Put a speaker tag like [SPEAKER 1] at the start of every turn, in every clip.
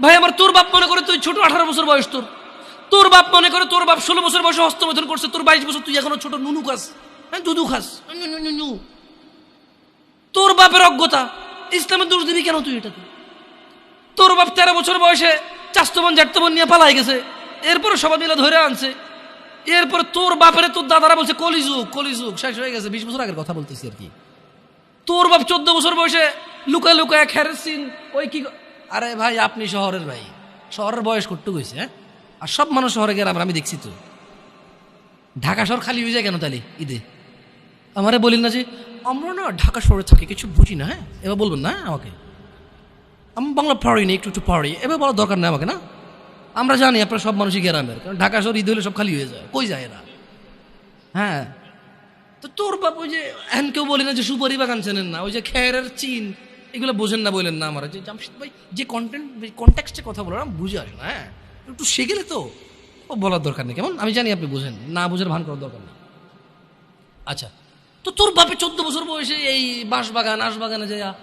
[SPEAKER 1] ভাই আমার তোর বাপ মনে করে তুই ছোট আঠারো বছর বয়স তোর। তোর বাপ মনে করে তোর বাপ ষোলো বছর বয়সে হস্তমৈথন করছে তোর বাইশ বছর তুই এখনও ছোট নুনু খাস। হ্যাঁ দুধু খাস। তোর বাপের অজ্ঞতা ইসলামের দোষ দিবি কেন তুই এটা তোর বাপ তেরো বছর বয়সে চাস্তবন জাটতবন নিয়ে পালাই গেছে এরপরে সবাই মিলে ধরে আনছে। এরপরে তোর বাপের তোর দাদারা বলছে কলিযুগ কলিযুগ শেষ হয়ে গেছে। বিশ বছর আগের কথা বলতেছি আর কি। তোর বাপ চোদ্দ বছর বয়সে লুকায় লুকায় খেরেসিন ওই ক- আরে ভাই আপনি শহরের ভাই। শহরের বয়স করতে গেছে হ্যাঁ? আর সব মানুষ শহরে গেলাম আমি দেখছি তো। ঢাকা শহর খালি হয়ে যায় কেন তাহলে ঈদে? আমারে বলেন না যে আমরা না ঢাকা শহরে থাকি কিছু বুঝি না হ্যাঁ? এবার বলবেন না হ্যাঁ, আমাকে? আমি বাংলা পড়ি না একটু একটু পড়ি এবার বলার দরকার নেই আমাকে না? আমরা জানি আপনারা সব মানুষই গ্রামের কারণ ঢাকা শহর ঈদ হলে সব খালি হয়ে যায় কই যায় এরা? হ্যাঁ? তো তোর বাপ ওই যে এখন কেউ বলি না যে সুপারি বাগান চেনেন না ওই যে খেরের চিন। এগুলো বোঝেন না বলেন না আমার। যে জামশেদ ভাই যে কন্টেন্ট কন্ট্যাক্সটে কথা বলার বুঝে আসে না হ্যাঁ? একটু শিখেলে তো ও বলার দরকার নেই। কেমন? আমি জানি আপনি বোঝেন, না বুঝের ভান করার দরকার নেই। আচ্ছা তো তোর বাপে চোদ্দ বছর বয়সে এই বাঁশবাগান, আশবাগানে আশ যা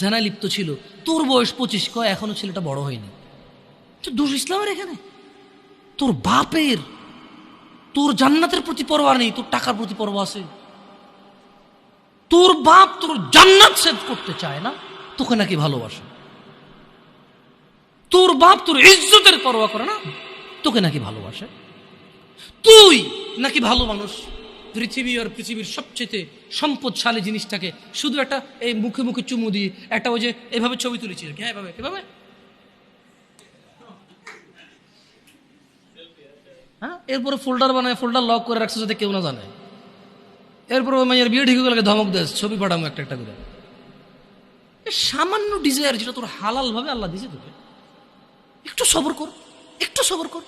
[SPEAKER 1] জেনা লিপ্ত ছিল, তোর বয়স পঁচিশ, কয়, এখনও ছেলেটা বড় হয়নি। তো দোষ ইসলামের এখানে? তোর বাপের, তোর জান্নাতের প্রতি পরোয়া নেই, তোর টাকার প্রতি পরোয়া আছে। তোর বাপ তোর জান্নাত সেভ করতে চায় না? তোকে নাকি ভালোবাসে? তোর বাপ তোর ইজ্জতের পরোয়া করে না? তোকে নাকি ভালোবাসে? তুই নাকি ভালো মানুষ? পৃথিবী আর পৃথিবীর সবচেয়ে সম্পদশালী জিনিসটাকে শুধু একটা এই মুখে মুখে চুমু দিয়ে, একটা ওই যে এভাবে ছবি তুলেছি আর হ্যাঁ এভাবে এভাবে? হ্যাঁ এরপরে ফোল্ডার বানায় ফোল্ডার লক করে রাখছে যাতে কেউ না জানে। এরপর মেয়ের বিয়ে ঠিক গেলে ধমক দেশ ছবি পাঠাবো একটা একটা করে। সামান্য ডিজায়ার যেটা তোর হালাল ভাবে আল্লাহ দিছে তোকে। একটু সবর কর, একটু সবর কর।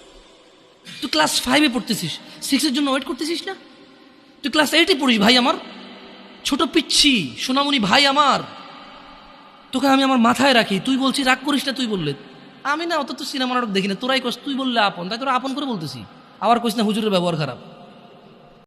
[SPEAKER 1] তুই ক্লাস ফাইভে পড়তেছিস সিক্সের জন্য ওয়েট করতেছিস না? তুই ক্লাস এইটে পড়িস, ভাই আমার। ছোট পিচ্ছি, সোনামণি ভাই আমার। তোকে আমি আমার মাথায় রাখি, তুই বলছি রাগ করিস না, তুই বললে। আমি না, অত তো সিনেমা নাটক দেখি না, তোরাই কস, তুই বললে আপন। তাই তোরা আপন করে বলতেছি। আবার কইস না, হুজুরের ব্যবহার খারাপ।